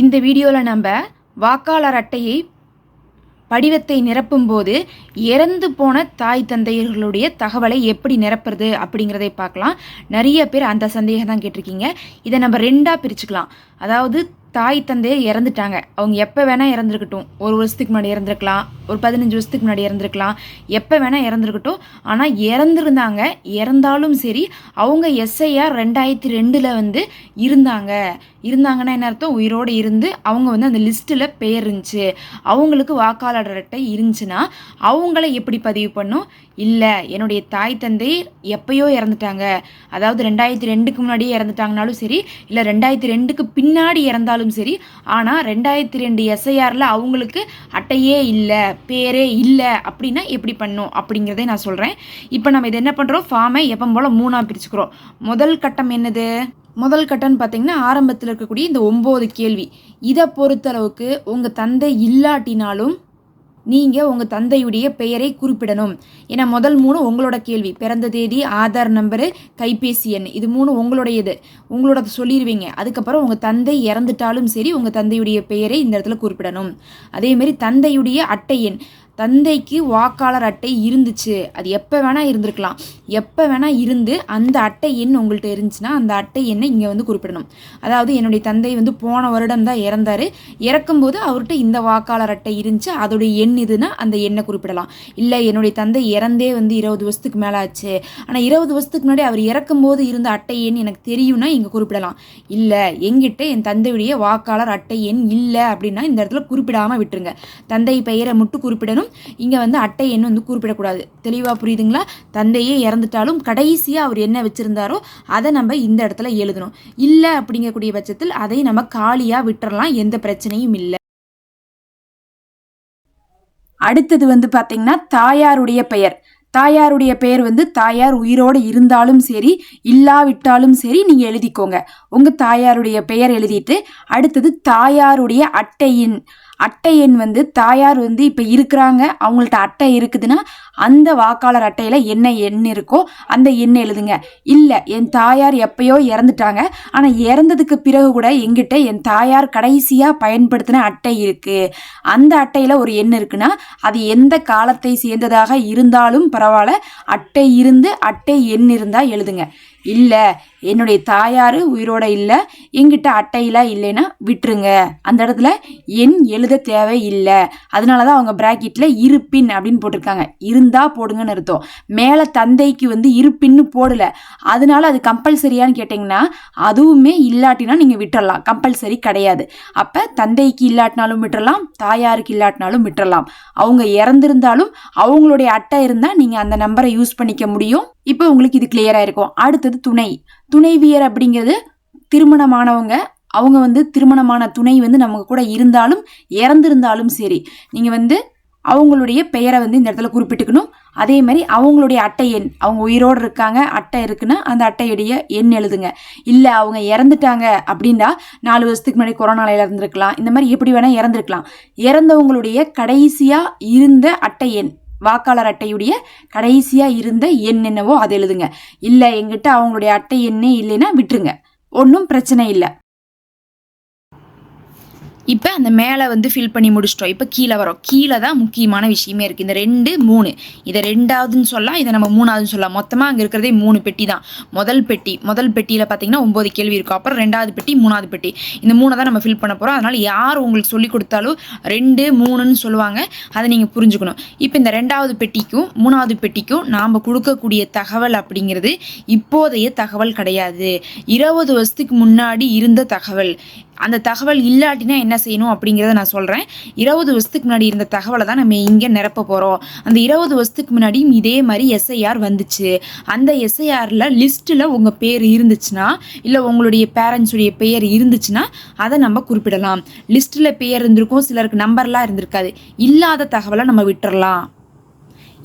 இந்த வீடியோவில் நம்ம வாக்காளர் அட்டையை படிவத்தை நிரப்பும்போது இறந்து போன தாய் தந்தையர்களுடைய தகவலை எப்படி நிரப்புறது அப்படிங்கிறதை பார்க்கலாம். நிறைய பேர் அந்த சந்தேகம் தான் கேட்டிருக்கீங்க. இதை நம்ம ரெண்டாக பிரிச்சுக்கலாம். அதாவது தாய் தந்தையை இறந்துட்டாங்க. அவங்க எப்போ வேணால் இறந்துருக்கட்டும். ஒரு வருஷத்துக்கு முன்னாடி இறந்துருக்கலாம். ஒரு பதினஞ்சு வருஷத்துக்கு முன்னாடி இறந்துருக்கலாம். எப்போ வேணால் இறந்துருக்கட்டும். ஆனால் இறந்துருந்தாங்க. இறந்தாலும் சரி அவங்க எஸ்ஐஆர் ரெண்டாயிரத்தி ரெண்டில் வந்து இருந்தாங்க. இருந்தாங்கன்னா என்ன அர்த்தம்? உயிரோடு இருந்து அவங்க வந்து அந்த லிஸ்ட்டில் பேர் இருந்துச்சு. அவங்களுக்கு வாக்காளர் அட்டை இருந்துச்சுன்னா அவங்கள எப்படி பதிவு பண்ணும்? இல்லை என்னுடைய தாய் தந்தை எப்பயோ இறந்துட்டாங்க. அதாவது ரெண்டாயிரத்தி ரெண்டுக்கு முன்னாடியே இறந்துட்டாங்கனாலும் சரி இல்லை ரெண்டாயிரத்தி ரெண்டுக்கு பின்னாடி இறந்தாலும் சரி ஆனால் ரெண்டாயிரத்தி ரெண்டு எஸ்ஐஆரில் அவங்களுக்கு அட்டையே இல்லை பேரே இல்லை அப்படின்னா எப்படி பண்ணும் அப்படிங்கிறதை நான் சொல்கிறேன் இப்போ நம்ம இது என்ன பண்ணுறோம் ஃபார்மை எப்போ போல் மூணாக பிரிச்சுக்கிறோம். முதல் கட்டம் என்னது? முதல் கட்டம்னு பார்த்தீங்கன்னா ஆரம்பத்தில் இருக்கக்கூடிய இந்த ஒம்பது கேள்வி. இதை பொறுத்தளவுக்கு உங்கள் தந்தை இல்லாட்டினாலும் நீங்கள் உங்கள் தந்தையுடைய பெயரை குறிப்பிடணும். ஏன்னா முதல் மூணு உங்களோட கேள்வி. பிறந்த தேதி ஆதார் நம்பரு கைபேசி எண். இது மூணு உங்களுடையது. உங்களோட சொல்லிடுவீங்க அதுக்கப்புறம் உங்கள் தந்தை இறந்துட்டாலும் சரி உங்கள் தந்தையுடைய பெயரை இந்த இடத்துல குறிப்பிடணும். அதேமாரி தந்தையுடைய அட்டை எண். தந்தைக்கு வாக்காளர் அட்டை இருந்துச்சு. அது எப்போ வேணால் இருந்திருக்கலாம். எப்போ வேணால் இருந்து அந்த அட்டை எண் உங்கள்கிட்ட இருந்துச்சுன்னா அந்த அட்டை எண்ணை இங்கே வந்து குறிப்பிடணும். அதாவது என்னுடைய தந்தை வந்து போன வருடம் தான் இறந்தார். இறக்கும்போது அவர்கிட்ட இந்த வாக்காளர் அட்டை இருந்துச்சு. அதோடைய எண் இதுன்னா அந்த எண்ணை குறிப்பிடலாம். இல்லை என்னுடைய தந்தை இறந்தே வந்து இருபது வருஷத்துக்கு மேலே ஆச்சு. ஆனால் இருபது வருஷத்துக்கு முன்னாடி அவர் இறக்கும்போது இருந்த அட்டை எண் எனக்கு தெரியும்னா இங்கே குறிப்பிடலாம். இல்லை எங்கிட்ட என் தந்தையுடைய வாக்காளர் அட்டை எண் இல்லை அப்படின்னா இந்த இடத்துல குறிப்பிடாமல் விட்டுருங்க. தந்தை பெயரை மட்டும் குறிப்பிடணும். இங்கே வந்து அட்டை எண் வந்து குறிப்பிடக்கூடாது. தெளிவாக புரியுதுங்களா? தந்தையே இறந்துட்டாலும் கடைசியாக அவர் என்ன வச்சுருந்தாரோ அதை நம்ம இந்த இடத்துல எழுதணும். இல்லை அப்படிங்கக்கூடிய பட்சத்தில் அதை நம்ம காலியாக விட்டுறலாம். எந்த பிரச்சனையும் இல்லை. அடுத்தது வந்து பார்த்தீங்கன்னா தாயாருடைய பெயர். தாயாருடைய பெயர் வந்து தாயார் உயிரோடு இருந்தாலும் சரி இல்லாவிட்டாலும் சரி நீங்கள் எழுதிக்கோங்க. உங்கள் தாயாருடைய பெயர் எழுதிட்டு அடுத்தது தாயாருடைய அட்டையின் அட்டை எண் வந்து தாயார் வந்து இப்போ இருக்கிறாங்க. அவங்கள்ட்ட அட்டை இருக்குதுன்னா அந்த வாக்காளர் அட்டையில் என்ன எண் இருக்கோ அந்த எண் எழுதுங்க. இல்லை என் தாயார் எப்பயோ இறந்துட்டாங்க. ஆனால் இறந்ததுக்கு பிறகு கூட எங்கிட்ட என் தாயார் கடைசியாக பயன்படுத்தின அட்டை இருக்குது அந்த அட்டையில் ஒரு எண் இருக்குன்னா அது எந்த காலத்தை சேர்ந்ததாக இருந்தாலும் பரவாயில்ல. அட்டை இருந்து அட்டை எண் இருந்தால் எழுதுங்க. இல்லை என்னுடைய தாயார் உயிரோட இல்லை எங்கிட்ட அட்டையெல்லாம் இல்லைன்னா விட்டுருங்க. அந்த இடத்துல எண் எழுத தேவை இல்லை. அதனால தான் அவங்க ப்ராக்கெட்டில் இருப்பின் அப்படின்னு போட்டிருக்காங்க. இருந்தால் போடுங்கன்னு அர்த்தம். மேலே தந்தைக்கு வந்து இருப்பின்னு போடலை. அதனால அது கம்பல்சரியான்னு கேட்டிங்கன்னா அதுவுமே இல்லாட்டினா நீங்கள் விட்டுறலாம். கம்பல்சரி கிடையாது. அப்போ தந்தைக்கு இல்லாட்டினாலும் விட்டுறலாம் தாயாருக்கு இல்லாட்டினாலும் விட்டுறலாம். அவங்க இறந்துருந்தாலும் அவங்களுடைய அட்டை இருந்தால் நீங்கள் அந்த நம்பரை யூஸ் பண்ணிக்க முடியும். இப்போ உங்களுக்கு இது கிளியராக இருக்கும் அடுத்தது துணை. துணைவியர் அப்படிங்கிறது திருமணமானவங்க. அவங்க வந்து திருமணமான துணை வந்து நம்ம கூட இருந்தாலும் இறந்திருந்தாலும் சரி நீங்கள் வந்து அவங்களுடைய பெயரை வந்து இந்த இடத்துல குறிப்பிட்டுக்கணும். அதே மாதிரி அவங்களுடைய அட்டை எண் அவங்க உயிரோடு இருக்காங்க அட்டை இருக்குன்னா அந்த அட்டையுடைய எண் எழுதுங்க. இல்லை அவங்க இறந்துட்டாங்க அப்படின்னா நாலு வருஷத்துக்கு முன்னாடி கொரோனாவில் இறந்துருக்கலாம் இந்த மாதிரி எப்படி வேணால் இறந்துருக்கலாம். இறந்தவங்களுடைய கடைசியாக இருந்த அட்டை எண் வாக்காளர் அட்டையுடைய கடைசியாக இருந்த எண் என்னவோ அதை எழுதுங்க. இல்லை எங்கிட்ட அவங்களுடைய அட்டை எண்ணே இல்லைன்னா விட்டுருங்க. ஒன்றும் பிரச்சனை இல்லை. இப்போ அந்த மேலே வந்து ஃபில் பண்ணி முடிச்சிட்டோம். இப்போ கீழே வரோம். கீழே தான் முக்கியமான விஷயமே இருக்குது இந்த ரெண்டு மூணு. இதை ரெண்டாவதுன்னு சொல்லலாம் இதை நம்ம மூணாவதுன்னு சொல்லலாம். மொத்தமாக அங்கே இருக்கிறதே மூணு பெட்டி தான். முதல் பெட்டி. முதல் பெட்டியில் பார்த்தீங்கன்னா ஒம்பது கேள்வி இருக்கும். அப்புறம் ரெண்டாவது பெட்டி மூணாவது பெட்டி. இந்த மூணை தான் நம்ம ஃபில் பண்ண போகிறோம் அதனால் யார் உங்களுக்கு சொல்லி கொடுத்தாலும் ரெண்டு மூணுன்னு சொல்லுவாங்க. அதை நீங்கள் புரிஞ்சுக்கணும். இப்போ இந்த ரெண்டாவது பெட்டிக்கும் மூணாவது பெட்டிக்கும் நாம் கொடுக்கக்கூடிய தகவல் அப்படிங்கிறது இப்போதைய தகவல் கிடையாது. இருபது வருஷத்துக்கு முன்னாடி இருந்த தகவல். அந்த தகவல் இல்லாட்டினா என்ன செய்யணும் அப்படிங்கிறத நான் சொல்கிறேன் இருபது வருஷத்துக்கு முன்னாடி இருந்த தகவலை தான் நம்ம இங்கே நிரப்ப போகிறோம் அந்த இருபது வருஷத்துக்கு முன்னாடியும் இதே மாதிரி எஸ்ஐஆர் வந்துச்சு. அந்த எஸ்ஐஆரில் லிஸ்ட்டில் உங்கள் பேர் இருந்துச்சுன்னா இல்லை உங்களுடைய பேரண்ட்ஸுடைய பெயர் இருந்துச்சுன்னா அதை நம்ம குறிப்பிடலாம். லிஸ்ட்டில் பெயர் இருந்திருக்கும் சிலருக்கு நம்பர்லாம் இருந்திருக்காது. இல்லாத தகவலை நம்ம விட்டுறலாம்.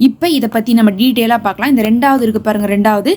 இப்போ இதை பற்றி நம்ம டீட்டெயிலாக பார்க்கலாம் இந்த ரெண்டாவது இருக்குது பாருங்கள் ரெண்டாவது.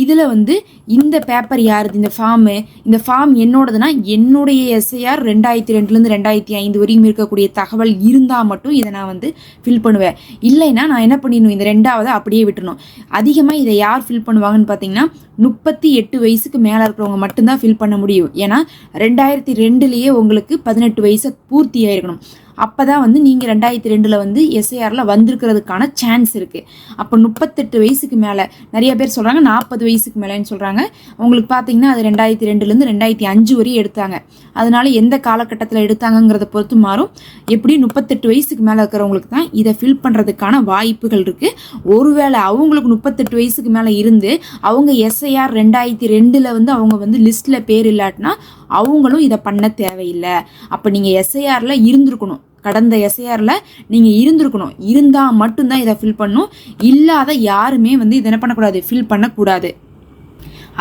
இதில் வந்து இந்த பேப்பர் யாருது இந்த ஃபார்மு இந்த ஃபார்ம் என்னோடதுன்னா என்னுடைய எஸ்ஐஆர் ரெண்டாயிரத்தி ரெண்டுலேருந்து ரெண்டாயிரத்தி ஐந்து வரையும் இருக்கக்கூடிய தகவல் இருந்தால் மட்டும் இதை நான் வந்து ஃபில் பண்ணுவேன். இல்லைன்னா நான் என்ன பண்ணிடணும்? இந்த ரெண்டாவது அப்படியே விட்டுணும் அதிகமாக இதை யார் ஃபில் பண்ணுவாங்கன்னு பார்த்தீங்கன்னா முப்பத்தி எட்டு வயசுக்கு மேலே இருக்கிறவங்க மட்டும்தான் ஃபில் பண்ண முடியும். ஏன்னா ரெண்டாயிரத்தி ரெண்டுலேயே உங்களுக்கு பதினெட்டு வயசை பூர்த்தி ஆயிருக்கணும். அப்போ தான் வந்து நீங்கள் ரெண்டாயிரத்தி ரெண்டில் வந்து எஸ்ஐஆரில் வந்திருக்கிறதுக்கான சான்ஸ் இருக்குது அப்போ முப்பத்தெட்டு வயசுக்கு மேலே நிறைய பேர் சொல்கிறாங்க நாற்பது வயசுக்கு மேலேன்னு சொல்கிறாங்க உங்களுக்கு பார்த்தீங்கன்னா அது ரெண்டாயிரத்தி ரெண்டுலேருந்து ரெண்டாயிரத்தி அஞ்சு வரையும் எடுத்தாங்க. அதனால எந்த காலகட்டத்தில் எடுத்தாங்கங்கிறத பொறுத்து மாறும். எப்படியும் முப்பத்தெட்டு வயசுக்கு மேலே இருக்கிறவங்களுக்கு தான் இதை ஃபில் பண்ணுறதுக்கான வாய்ப்புகள் இருக்குது ஒருவேளை அவங்களுக்கு முப்பத்தெட்டு வயசுக்கு மேலே இருந்து அவங்க எஸ்ஐஆர் ரெண்டாயிரத்தி ரெண்டில் வந்து அவங்க வந்து லிஸ்ட்டில் பேர் இல்லாட்டினா அவங்களும் இதை பண்ண தேவையில்லை. அப்போ நீங்கள் எஸ்ஐஆரில் இருந்திருக்கணும். கடந்த எஸ்ஐஆரில் நீங்கள் இருந்திருக்கணும். இருந்தால் மட்டும்தான் இதை ஃபில் பண்ணணும். இல்லாத யாருமே வந்து இதை என்ன பண்ணக்கூடாது? ஃபில் பண்ணக்கூடாது.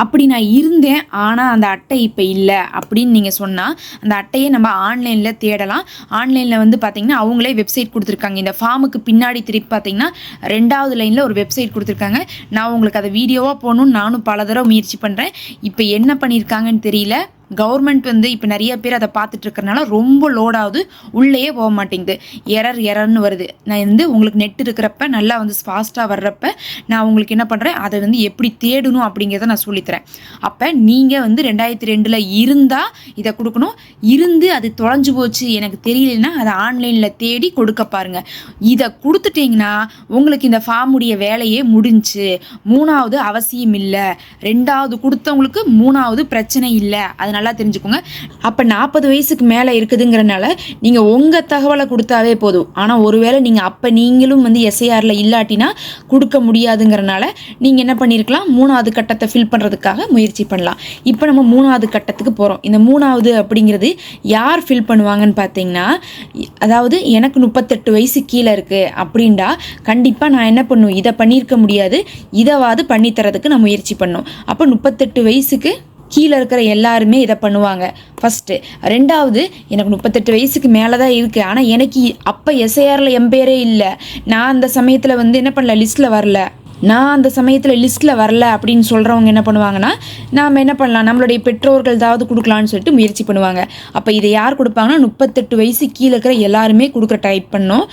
அப்படி நான் இருந்தேன் ஆனால் அந்த அட்டை இப்போ இல்லை அப்படின்னு நீங்கள் சொன்னால் அந்த அட்டையை நம்ம ஆன்லைனில் தேடலாம். ஆன்லைனில் வந்து பார்த்திங்கன்னா அவங்களே வெப்சைட் கொடுத்துருக்காங்க. இந்த ஃபார்முக்கு பின்னாடி திருப்பி பார்த்தீங்கன்னா ரெண்டாவது லைனில் ஒரு வெப்சைட் கொடுத்துருக்காங்க. நான் உங்களுக்கு அதை வீடியோவாக போகணுன்னு நானும் பல தடவை முயற்சி பண்ணுறேன் இப்போ என்ன பண்ணியிருக்காங்கன்னு தெரியல. கவர்மெண்ட் வந்து இப்போ நிறைய பேர் அதை பார்த்துட்டு இருக்கிறனால ரொம்ப லோடாகுது உள்ளேயே போக மாட்டேங்குது. எரர் எரர்னு வருது. நான் வந்து உங்களுக்கு நெட் இருக்கிறப்ப நல்லா வந்து ஃபாஸ்ட்டாக வர்றப்ப நான் உங்களுக்கு என்ன பண்ணுறேன் அதை வந்து எப்படி தேடணும் அப்படிங்கிறத நான் சொல்லித்தரேன். அப்போ நீங்கள் வந்து ரெண்டாயிரத்தி ரெண்டில் இருந்தால் இதை கொடுக்கணும். இருந்து அது தொலைஞ்சு போச்சு எனக்கு தெரியலன்னா அதை ஆன்லைனில் தேடி கொடுக்க பாருங்கள் இதை கொடுத்துட்டிங்கன்னா உங்களுக்கு இந்த ஃபார்முடைய வேலையே முடிஞ்சு. மூணாவது அவசியம் இல்லை. ரெண்டாவது கொடுத்தவங்களுக்கு மூணாவது பிரச்சனை இல்லை. அதனால் நல்லா தெரிஞ்சுக்கோங்க. அப்போ நாற்பது வயசுக்கு மேலே இருக்குதுங்கிறனால நீங்கள் உங்கள் தகவலை கொடுத்தாவே போதும். ஆனால் ஒருவேளை நீங்கள் அப்போ நீங்களும் வந்து எஸ்ஐஆரில் இல்லாட்டினா கொடுக்க முடியாதுங்கிறனால நீங்கள் என்ன பண்ணியிருக்கலாம் மூணாவது கட்டத்தை ஃபில் பண்ணுறதுக்காக முயற்சி பண்ணலாம். இப்போ நம்ம மூணாவது கட்டத்துக்கு போகிறோம் இந்த மூணாவது அப்படிங்கிறது யார் ஃபில் பண்ணுவாங்கன்னு பார்த்தீங்கன்னா அதாவது எனக்கு முப்பத்தெட்டு வயசு கீழே இருக்குது அப்படின்டா கண்டிப்பாக நான் என்ன பண்ணும்? இதை பண்ணியிருக்க முடியாது. இதைவாது பண்ணித்தரதுக்கு நான் முயற்சி பண்ணும். அப்போ முப்பத்தெட்டு வயசுக்கு கீழே இருக்கிற எல்லாருமே இதை பண்ணுவாங்க. ஃபஸ்ட்டு ரெண்டாவது எனக்கு முப்பத்தெட்டு வயசுக்கு மேலே தான் இருக்குது ஆனால் எனக்கு அப்போ எஸ்ஐஆரில் என் பேரே இல்லை. நான் அந்த சமயத்தில் வந்து என்ன பண்ணல லிஸ்ட்டில் வரல. நான் அந்த சமயத்தில் லிஸ்ட்டில் வரல அப்படின்னு சொல்கிறவங்க என்ன பண்ணுவாங்கன்னா நாம் என்ன பண்ணலாம்? நம்மளுடைய பெற்றோர்கள் ஏதாவது கொடுக்கலான்னு சொல்லிட்டு முயற்சி பண்ணுவாங்க. அப்போ இதை யார் கொடுப்பாங்கன்னா முப்பத்தெட்டு வயசு கீழே இருக்கிற எல்லாருமே கொடுக்குற டைப் பண்ணோம்.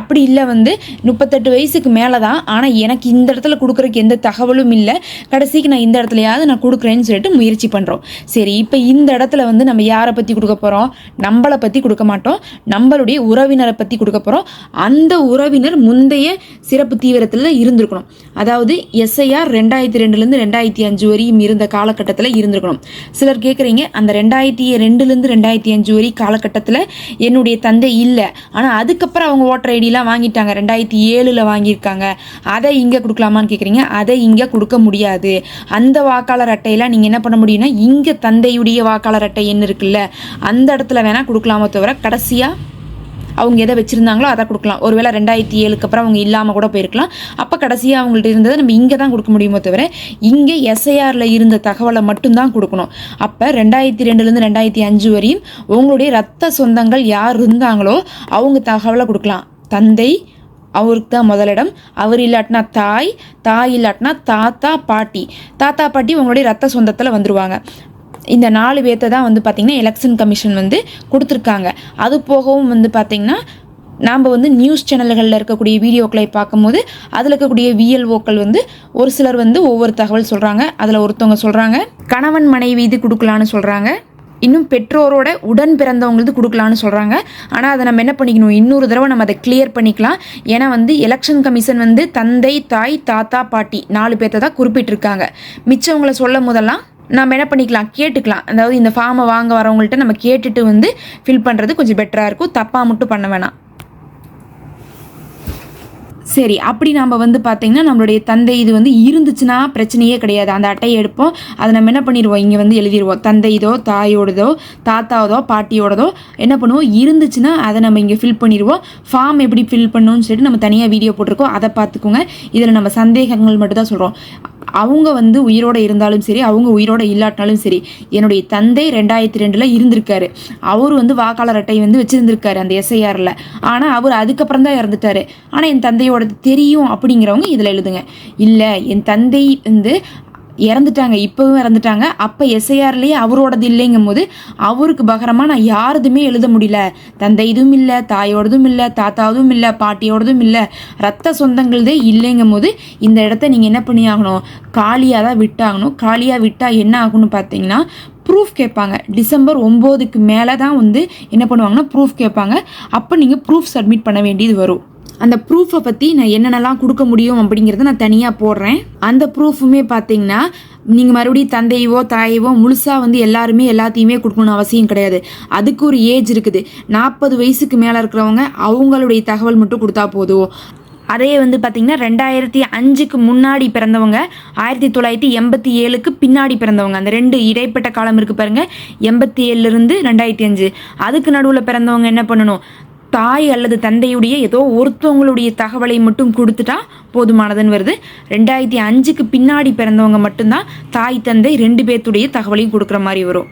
அப்படி இல்லை வந்து முப்பத்தெட்டு வயசுக்கு மேலே தான் ஆனால் எனக்கு இந்த இடத்துல கொடுக்குறக்கு எந்த தகவலும் இல்லை. கடைசிக்கு நான் இந்த இடத்துலையாவது நான் கொடுக்குறேன்னு சொல்லிட்டு முயற்சி பண்ணுறோம் சரி இப்போ இந்த இடத்துல வந்து நம்ம யாரை பற்றி கொடுக்க போகிறோம் நம்மளை பற்றி கொடுக்க மாட்டோம். நம்மளுடைய உறவினரை பற்றி கொடுக்க போகிறோம் அந்த உறவினர் முந்தைய சிறப்பு தீவிரத்தில் இருந்திருக்கணும். அதாவது எஸ்ஐஆர் ரெண்டாயிரத்தி ரெண்டுலேருந்து ரெண்டாயிரத்தி அஞ்சு வரையும் இருந்த காலகட்டத்தில் இருந்திருக்கணும். சிலர் கேட்குறீங்க அந்த ரெண்டாயிரத்தி ரெண்டுலேருந்து ரெண்டாயிரத்தி அஞ்சு வரை காலகட்டத்தில் என்னுடைய தந்தை இல்லை. ஆனால் அதுக்கப்புறம் அவங்க ஓட்டர் ஐடிலாம் வாங்கிட்டாங்க. ரெண்டாயிரத்தி ஏழில் வாங்கியிருக்காங்க. அதை இங்கே கொடுக்கலாமான்னு கேட்குறீங்க அதை இங்கே கொடுக்க முடியாது. அந்த வாக்காளர் அட்டையெல்லாம் நீங்கள் என்ன பண்ண முடியும்னா இங்கே தந்தையுடைய வாக்காளர் அட்டை என்ன இருக்குல்ல அந்த இடத்துல வேணால் கொடுக்கலாமோ தவிர கடைசியாக அவங்க எதை வச்சுருந்தாங்களோ அதை கொடுக்கலாம். ஒருவேளை ரெண்டாயிரத்தி ஏழுக்கு அப்புறம் அவங்க இல்லாமல் கூட போயிருக்கலாம். அப்போ கடைசியாக அவங்கள்ட்ட இருந்ததை நம்ம இங்கே தான் கொடுக்க முடியுமோ தவிர இங்கே எஸ்ஐஆரில் இருந்த தகவலை மட்டும்தான் கொடுக்கணும். அப்போ ரெண்டாயிரத்தி ரெண்டுலேருந்து ரெண்டாயிரத்தி அஞ்சு வரையும் உங்களுடைய ரத்த சொந்தங்கள் யார் இருந்தாங்களோ அவங்க தகவலை கொடுக்கலாம். தந்தை அவருக்கு தான் முதலிடம். அவர் இல்லாட்டினா தாய் தாய் இல்லாட்டினா தாத்தா பாட்டி. தாத்தா பாட்டி உங்களுடைய ரத்த சொந்தத்தில் வந்துடுவாங்க இந்த நாலு பேர்த்த தான் வந்து பார்த்திங்கன்னா எலெக்ஷன் கமிஷன் வந்து கொடுத்துருக்காங்க. அது போகவும் வந்து பார்த்திங்கன்னா நாம் வந்து நியூஸ் சேனல்களில் இருக்கக்கூடிய வீடியோக்களை பார்க்கும்போது அதில் இருக்கக்கூடிய விஎல்ஓக்கள் வந்து ஒரு சிலர் வந்து ஒவ்வொரு தகவல் சொல்கிறாங்க அதில் ஒருத்தவங்க சொல்கிறாங்க கணவன் மனைவி இது கொடுக்கலான்னு சொல்கிறாங்க இன்னும் பெற்றோரோட உடன் பிறந்தவங்களுக்கு கொடுக்கலான்னு சொல்கிறாங்க ஆனால் அதை நம்ம என்ன பண்ணிக்கணும்? இன்னொரு தடவை நம்ம அதை கிளியர் பண்ணிக்கலாம். ஏன்னா வந்து எலெக்ஷன் கமிஷன் வந்து தந்தை தாய் தாத்தா பாட்டி நாலு பேர்த்த தான் குறிப்பிட்டிருக்காங்க. மிச்சவங்களை சொல்லும் போதெல்லாம் நம்ம என்ன பண்ணிக்கலாம் கேட்டுக்கலாம். அதாவது இந்த ஃபார்மை வாங்க வரவங்கள்ட்ட நம்ம கேட்டுட்டு வந்து ஃபில் பண்ணுறது கொஞ்சம் பெட்டராக இருக்கும். தப்பாக மட்டும் பண்ண வேணாம். சரி அப்படி நம்ம வந்து பார்த்திங்கன்னா நம்மளுடைய தந்தை இது வந்து இருந்துச்சுன்னா பிரச்சனையே கிடையாது. அந்த அட்டையை எடுப்போம். அதை நம்ம என்ன பண்ணிடுவோம் இங்கே வந்து எழுதிடுவோம் தந்தை இதோ தாயோடதோ தாத்தாவதோ பாட்டியோடதோ என்ன பண்ணுவோம்? இருந்துச்சுன்னா அதை நம்ம இங்கே ஃபில் பண்ணிடுவோம் ஃபார்ம் எப்படி ஃபில் பண்ணணும்னு சொல்லிட்டு நம்ம தனியாக வீடியோ போட்டிருக்கோம். அதை பார்த்துக்கோங்க. இதில் நம்ம சந்தேகங்கள் மட்டும் தான் சொல்கிறோம் அவங்க வந்து உயிரோட இருந்தாலும் சரி அவங்க உயிரோட இல்லாட்டினாலும் சரி என்னுடைய தந்தை ரெண்டாயிரத்தி ரெண்டில் இருந்திருக்காரு. அவர் வந்து வாக்காளர் அட்டை வந்து வச்சுருந்துருக்காரு அந்த எஸ்ஐஆரில் ஆனால் அவர் அதுக்கப்புறம் தான் இறந்துட்டாரு. ஆனால் என் தந்தையோட தெரியும் அப்படிங்கிறவங்க இதில் எழுதுங்க. இல்லை என் தந்தை வந்து இறந்துட்டாங்க இப்போவும் இறந்துட்டாங்க. அப்போ எஸ்ஐஆர்லேயே அவரோடது இல்லைங்கும் போது அவருக்கு பகரமாக நான் யாருதுமே எழுத முடியல. தந்தை இதுவும் இல்லை தாயோடதும் இல்லை தாத்தாவதும் இல்லை பாட்டியோடதும் இல்லை ரத்த சொந்தங்களதே இல்லைங்கும் போது இந்த இடத்த நீங்கள் என்ன பண்ணி ஆகணும் காலியாக தான் விட்டாகணும். காலியாக விட்டால் என்ன ஆகும்னு பார்த்தீங்கன்னா ப்ரூஃப் கேட்பாங்க. டிசம்பர் ஒம்போதுக்கு மேலே தான் வந்து என்ன பண்ணுவாங்கன்னா ப்ரூஃப் கேட்பாங்க. அப்போ நீங்கள் ப்ரூஃப் சப்மிட் பண்ண வேண்டியது வரும். அந்த ப்ரூஃபை பற்றி நான் என்னென்னலாம் கொடுக்க முடியும் அப்படிங்கிறத நான் தனியாக போடுறேன். அந்த ப்ரூஃபுமே பார்த்தீங்கன்னா நீங்கள் மறுபடியும் தந்தையவோ தாயவோ முழுசாக வந்து எல்லாருமே எல்லாத்தையுமே கொடுக்கணும்னு அவசியம் கிடையாது. அதுக்கு ஒரு ஏஜ் இருக்குது. நாற்பது வயசுக்கு மேலே இருக்கிறவங்க அவங்களுடைய தகவல் மட்டும் கொடுத்தா போதும். அதே வந்து பார்த்திங்கன்னா ரெண்டாயிரத்தி அஞ்சுக்கு முன்னாடி பிறந்தவங்க ஆயிரத்தி தொள்ளாயிரத்தி எண்பத்தி ஏழுக்கு பின்னாடி பிறந்தவங்க. அந்த ரெண்டு இடைப்பட்ட காலம் இருக்குது பாருங்கள் எண்பத்தி ஏழுலேருந்து ரெண்டாயிரத்தி அஞ்சு. அதுக்கு நடுவில் பிறந்தவங்க என்ன பண்ணணும்? தாய் அல்லது தந்தையுடைய ஏதோ ஒருத்தவங்களுடைய தகவலை மட்டும் கொடுத்துட்டா போதுமானதுன்னு வருது. ரெண்டாயிரத்தி அஞ்சுக்கு பின்னாடி பிறந்தவங்க மட்டும்தான் தாய் தந்தை ரெண்டு பேர்த்துடைய தகவலையும் கொடுக்குற மாதிரி வரும்.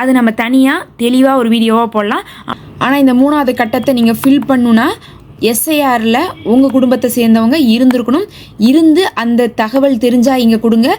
அது நம்ம தனியாக தெளிவாக ஒரு வீடியோவாக போடலாம். ஆனால் இந்த மூணாவது கட்டத்தை நீங்கள் ஃபில் பண்ணுன்னா எஸ்ஐஆரில் உங்கள் குடும்பத்தை சேர்ந்தவங்க இருந்திருக்கணும். இருந்து அந்த தகவல் தெரிஞ்சால் இங்கே கொடுங்க.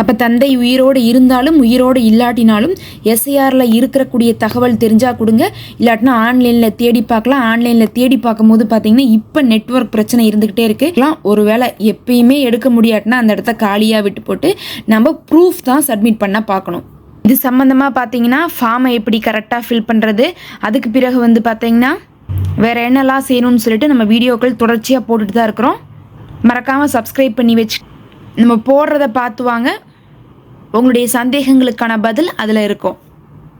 அப்போ தந்தை உயிரோடு இருந்தாலும் உயிரோடு இல்லாட்டினாலும் எஸ்ஐஆரில் இருக்கக்கூடிய தகவல் தெரிஞ்சால் கொடுங்க. இல்லாட்டினா ஆன்லைனில் தேடி பார்க்கலாம். ஆன்லைனில் தேடி பார்க்கும்போது பார்த்தீங்கன்னா இப்போ நெட்ஒர்க் பிரச்சனை இருந்துக்கிட்டே இருக்குலாம் ஒரு வேளை எப்பயுமே எடுக்க முடியாட்டினா அந்த இடத்த காலியாக விட்டு போட்டு நம்ம ப்ரூஃப் தான் சப்மிட் பண்ண பார்க்கணும். இது சம்மந்தமாக பார்த்தீங்கன்னா ஃபார்மை எப்படி கரெக்டாக ஃபில் பண்ணுறது அதுக்கு பிறகு வந்து பார்த்தீங்கன்னா வேறு என்னெல்லாம் செய்யணும்னு சொல்லிட்டு நம்ம வீடியோக்கள் தொடர்ச்சியாக போட்டுட்டு தான் இருக்கிறோம். மறக்காமல் சப்ஸ்கிரைப் பண்ணி வச்சு நம்ம போடுறத பார்த்து வாங்க. உங்களுடைய சந்தேகங்களுக்கான பதில் அதில் இருக்கும்.